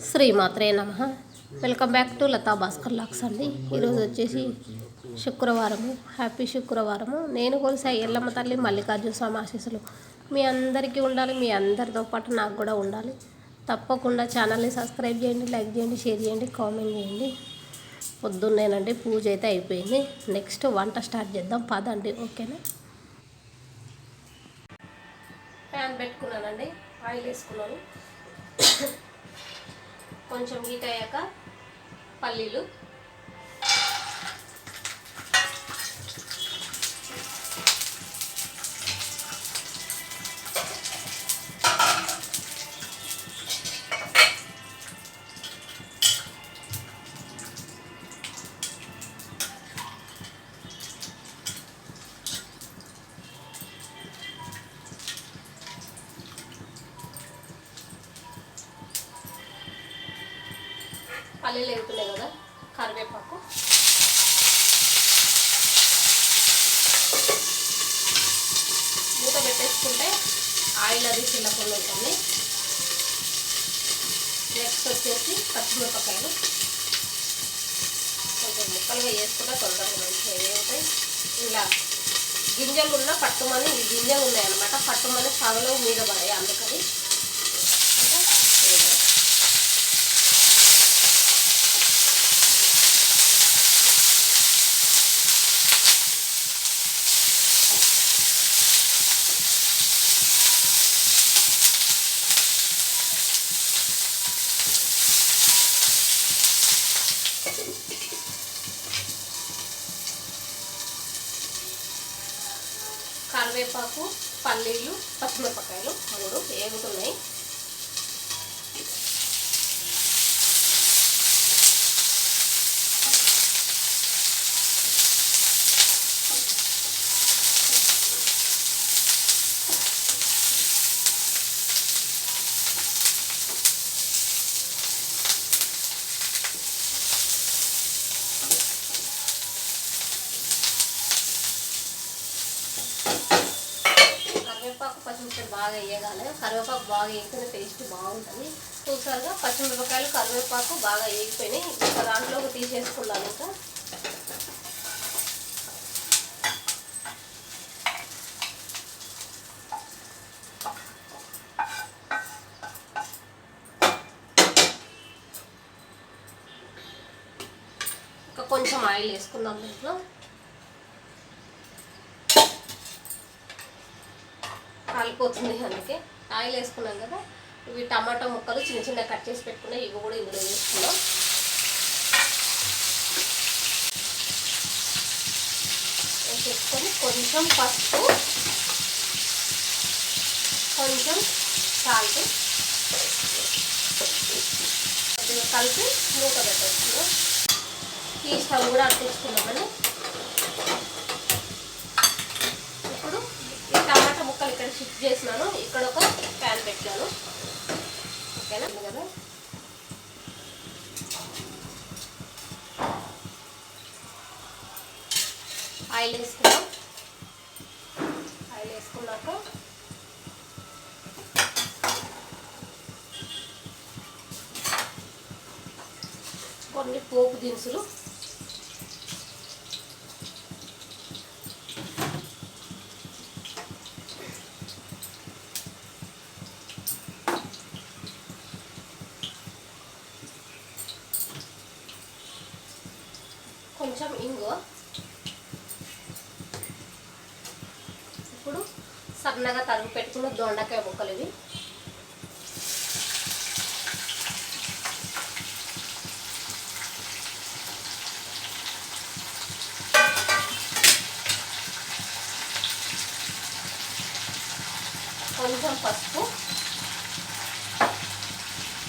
శ్రీమాత్రే నమ. Welcome back to Latha Bhaskar lakhs అండి. ఈరోజు వచ్చేసి శుక్రవారము. హ్యాపీ శుక్రవారము. నేను కొలిసా ఎల్లమ్మ తల్లి మల్లికార్జున స్వామి ఆశీస్సులు. మీ అందరికీ ఉండాలి మీ అందరితో పాటు నాకు కూడా ఉండాలి. తప్పకుండా ఛానల్ని సబ్స్క్రైబ్ చేయండి లైక్ చేయండి షేర్ చేయండి కామెంట్ చేయండి. పొద్దున్నేనండి పూజ అయితే అయిపోయింది. నెక్స్ట్ వంట స్టార్ట్ చేద్దాం. పదండి ఓకేనా? ప్యాన్ పెట్టుకున్నానండి. ఆయిల్ వేసుకున్నాను. కొంచెం హీట్ అయ్యాక పల్లీలు. పల్లీలు వేగుతున్నాయి కదా కరివేపాకు. మూత పెట్టేసుకుంటే ఆయిల్ అది చిల్లకుండా ఉంటుంది. నెక్స్ట్ వచ్చేసి పచ్చిమిరపకాయలు. కొంచెం ముక్కలుగా వేసుకుంటే తొందరగా మంచిగా ఏమవుతాయి ఇలా గింజలు ఉన్న పట్టుమని గింజలు ఉన్నాయన్నమాట పట్టుమని సగలో మీద పడాయి అందుకని అంటే ఇదిగో. కరివేపాకు పల్లీలు పచ్చిమిరపకాయలు మూడు వేగుతున్నాయి కరివేపాకు పచ్చిమిరపకాయలు బాగా వేయగాలి కరివేపాకు బాగా వేగితేనే టేస్ట్ బాగుంటుంది. చూసారుగా పచ్చిమిరపకాయలు కరివేపాకు బాగా వేగిపోయినాయి. ఇంకా దాంట్లోకి తీసేసుకున్నాను ఇంకా. ఇంకా కొంచెం ఆయిల్ వేసుకుందాం దీంట్లో సరిపోతుంది అందుకే ఆయిల్ వేసుకున్నాం కదా. ఇవి టమాటా ముక్కలు చిన్న చిన్న కట్ చేసి పెట్టుకున్నాయి ఇవి కూడా ఇందులో వేసుకున్నాం. వేసేసుకొని కొంచెం పసుపు కొంచెం సాల్ట్. కొద్దిగా కలిపి మూత పెట్టేస్తున్నాం ఈ స్టవ్ కూడా అట్టించుకున్నామని ఇప్పుడు ఈ టమాటా ముక్కలు చేసినాను. ఇక్కడ ఒక ప్యాన్ పెట్టాను. ఓకేనా? కదా ఆయిల్ వేసుకున్నాం ఆయిల్ వేసుకున్నాక కొన్ని పోపు దినుసులు కొంచెం ఇంగువ ఇప్పుడు సన్నగా తరుగు పెట్టుకున్న దొండకాయ ముక్కలు ఇవి కొంచెం పసుపు.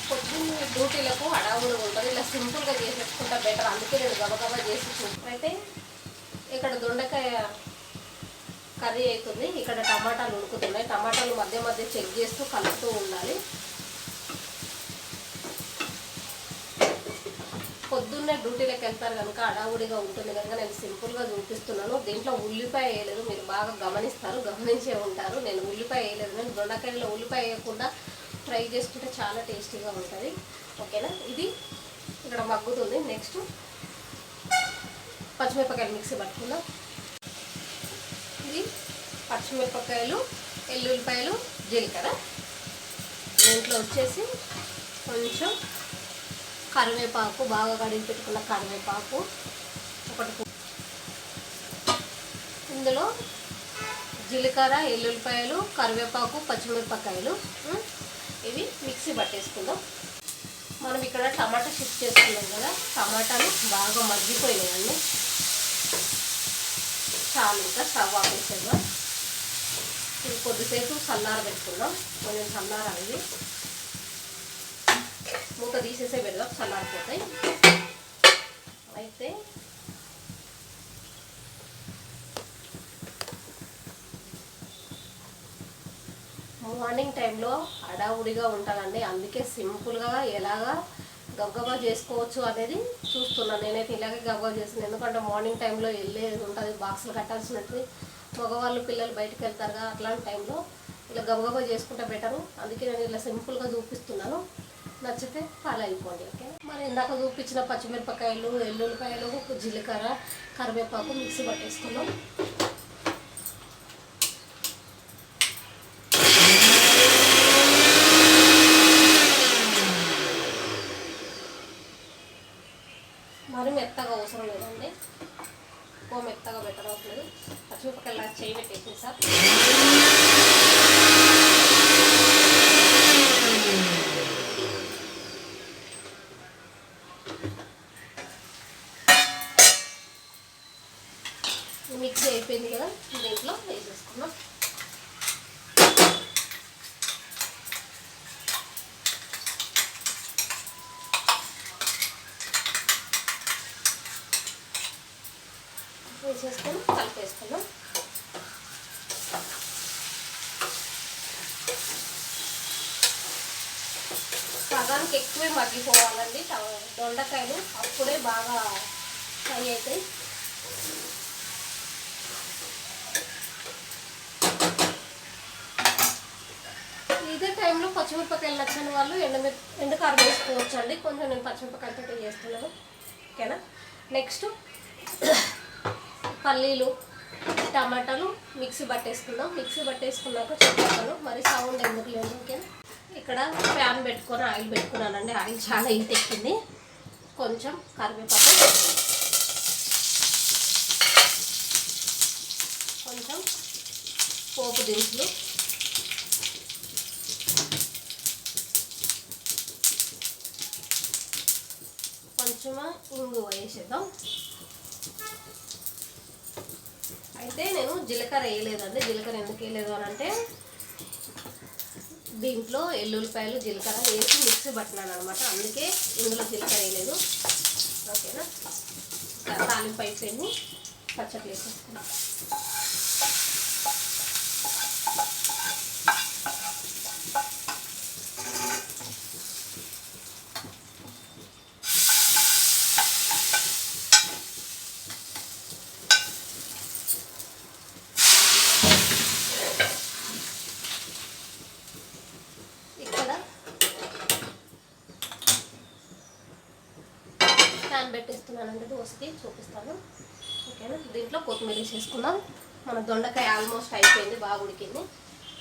పొద్దున్న డ్యూటీలకు అడావులు ఉంటుంది. ఇలా సింపుల్గా చేసేసుకుంటా బెటర్. అందుకే నేను గబగబా చేసి అయితే ఇక్కడ దొండకాయ కర్రీ అవుతుంది ఇక్కడ టమాటాలు ఉడుకుతున్నాయి. టమాటాలు మధ్య మధ్య చెక్ చేస్తూ కలుపుతూ ఉండాలి. పొద్దున్నే డ్యూటీలకు వెళ్తారు కనుక అడావుడిగా ఉంటుంది కనుక నేను సింపుల్గా చూపిస్తున్నాను. దీంట్లో ఉల్లిపాయ వేయలేదు. మీరు బాగా గమనిస్తారు గమనించే ఉంటారు. నేను ఉల్లిపాయ వేయలేదు. నేను దొండకాయలో ఉల్లిపాయ వేయకుండా ఫ్రై చేసుకుంటే చాలా టేస్టీగా ఉంటుంది. ఓకేనా? ఇది ఇక్కడ మగ్గుతుంది. నెక్స్ట్ పచ్చిమిరపకాయలు మిక్సీ పట్టుకుందాం. పచ్చిమిరపకాయలు ఎల్లుల్లిపాయలు జీలకర్ర. దీంట్లో వచ్చేసి కొంచెం కరివేపాకు బాగా కడిగి పెట్టుకున్న కరివేపాకు. ఒకటి ఇందులో జీలకర్ర ఎల్లుల్లిపాయలు కరివేపాకు పచ్చిమిరపకాయలు ఇవి మిక్సీ పట్టేసుకుందాం. మనం ఇక్కడ టమాటా షిఫ్ట్ చేసుకున్నాం కదా టమాటాలు బాగా మగ్గిపోయినాయండి. చాలు ఇంకా స్టవ్ ఆపేసేద్దాం ఇది కొద్దిసేపు సల్లార పెట్టుకుందాం. కొంచెం సల్లార ఇది మూత తీసేసే పెడదాం. చల్లారిపోతాయి. అయితే మార్నింగ్ టైంలో హడావుడిగా ఉంటుందండి అందుకే సింపుల్గా ఎలాగా గబగబా చేసుకోవచ్చు అనేది చూస్తున్నాను. నేనైతే ఇలాగే గబగబా చేస్తున్నాను. ఎందుకంటే మార్నింగ్ టైంలో వెళ్ళేది ఉంటుంది. బాక్సులు కట్టాల్సినట్టు మగవాళ్ళు పిల్లలు బయటకు వెళ్తారుగా అట్లాంటి టైంలో ఇలా గబగబా చేసుకుంటే బెటరు. అందుకే నేను ఇలా సింపుల్గా చూపిస్తున్నాను. నచ్చితే ఫాలో అయిపోండి ఓకే? మరి ఇందాక చూపించిన పచ్చిమిరపకాయలు ఎల్లుల్లిపాయలు జీలకర్ర కరివేపాకు మిక్సీ పట్టేసుకున్నాం మరి మెత్తగా అవసరం లేదండి ఎక్కువ మెత్తగా పెట్టనవసరం లేదు పచ్చిమిరపకాయలు చేయి పెట్టేసి సార్ మిక్సీ అయిపోయింది కదా దీంట్లో వేసేసుకున్నాం. వేసేసుకొని కలిపేసుకున్నాం సగానికి ఎక్కువే మగ్గిపోవాలండి. ట- దొండకాయలు అప్పుడే బాగా ఫ్రై అవుతాయి. ఇదే టైంలో పచ్చిమిరపకాయలు నచ్చని వాళ్ళు ఎండ ఎండకారం వేసుకోవచ్చు అండి కొంచెం నేను పచ్చిమిరపకాయలతో చేస్తున్నాను. ఓకేనా? నెక్స్ట్ పల్లీలు టమాటాలు మిక్సీ పట్టేసుకుందాం మిక్సీ పట్టేసుకున్నాక చెప్తాను మరి సౌండ్ ఎందుకు లేదు ఓకేనా? ఇక్కడ ప్యాన్ పెట్టుకొని ఆయిల్ పెట్టుకున్నానండి. ఆయిల్ చాలా హీట్ ఎక్కింది. కొంచెం కరివేపాకు. కొంచెం పోపు దినుసులు. కొంచెం ఇంగు వేసేద్దాం. అయితే నేను జీలకర్ర వేయలేదండి. జీలకర్ర ఎందుకు వేయలేదు అని అంటే దీంట్లో ఎల్లుల్లిపాయలు జీలకర్ర వేసి మిక్సీ పట్టినాను అనమాట అందుకే ఇందులో జీలకర్ర వేయలేదు. ఓకేనా? తాలింపు అయిపోయింది. పచ్చట్లు వేసేసుకున్నాం ఇక్కడ ప్యాన్ పెట్టేస్తున్నానండి దోశకి చూపిస్తాను ఓకేనా దీంట్లో కొత్తిమీర వేసేసుకుందాం. మన దొండకాయ ఆల్మోస్ట్ అయిపోయింది బాగా ఉడికింది.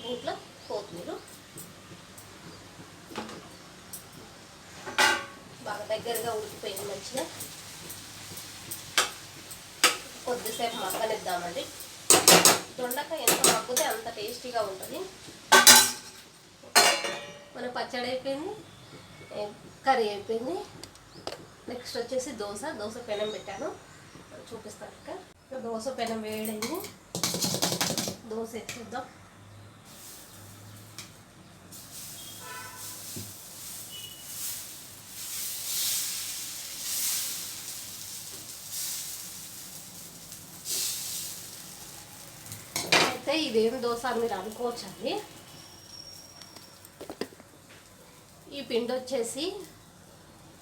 దీంట్లో కొత్తిమీర. బాగా దగ్గరగా ఉడికిపోయింది మంచిగా. కొద్దిసేపు మగ్గనిద్దామండి. దొండకాయ ఎంత మగ్గితే అంత టేస్టీగా ఉంటుంది. మన పచ్చడి అయిపోయింది కర్రీ అయిపోయింది. నెక్స్ట్ వచ్చేసి దోశ. దోశ పెనం పెట్టాను. చూపిస్తాను ఇక్కడ దోశ పెనం వేయడము. దోశ ఎత్తుద్దాం. అయితే ఇదేం దోశ అని మీరు అనుకోవచ్చండి. ఈ పిండి వచ్చేసి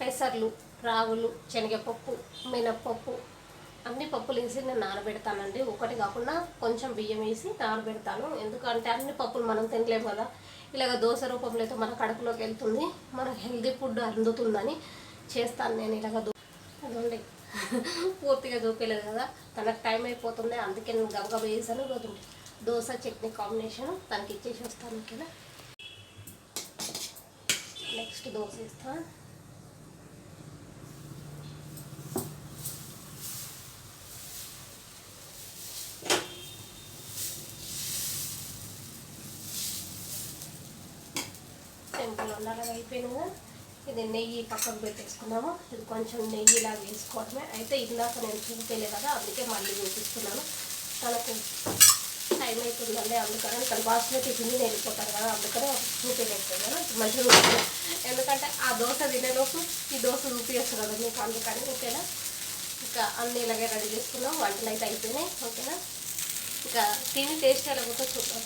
పెసర్లు రాగులు శనగపప్పు మినప్పప్పు అన్ని పప్పులు వేసి నేను నానబెడతానండి. ఒకటి కాకుండా కొంచెం బియ్యం వేసి నానబెడతాను. ఎందుకంటే అన్ని పప్పులు మనం తినలేము కదా. ఇలాగ దోశ రూపంలో అయితే మన కడుపులోకి వెళ్తుంది. మనకు హెల్దీ ఫుడ్ అందుతుందని చేస్తాను నేను ఇలాగ దో అదండి. పూర్తిగా చూపించలేదు కదా. తనకు టైం అయిపోతుంది. అందుకే నేను గబగబ వేసాను రోజు దోశ చట్నీ కాంబినేషన్ తనకి ఇచ్చేసి వస్తాను ఓకేనా? నెక్స్ట్ దోశ ఇస్తాను సింపుల్ అయిపోయినాము. ఇది నెయ్యి పక్కకు పెట్టేసుకున్నాము. ఇది కొంచెం నెయ్యి లాగా వేసుకోవడమే అయితే ఇందాక నేను చూపించలేదు కదా అందుకే మళ్ళీ చూపిస్తున్నాను తనకు టైం అవుతుందండి అందుకని తన బాస్మతి తిని వెళ్ళిపోతారు కదా అందుకని చూపించలేకపోయాను మంచిగా చూపించాను ఎందుకంటే ఆ దోశ తినేలోపు ఈ దోశ చూపించచ్చు కదా మీకు అందుకని ఓకేనా? ఇంకా అన్నీ ఇలాగే రెడీ చేసుకున్నాం. వంటలు అయితే అయిపోయినాయి ఓకేనా? ఇంకా తిని టేస్ట్ ఎలా కూడా చూద్దాం.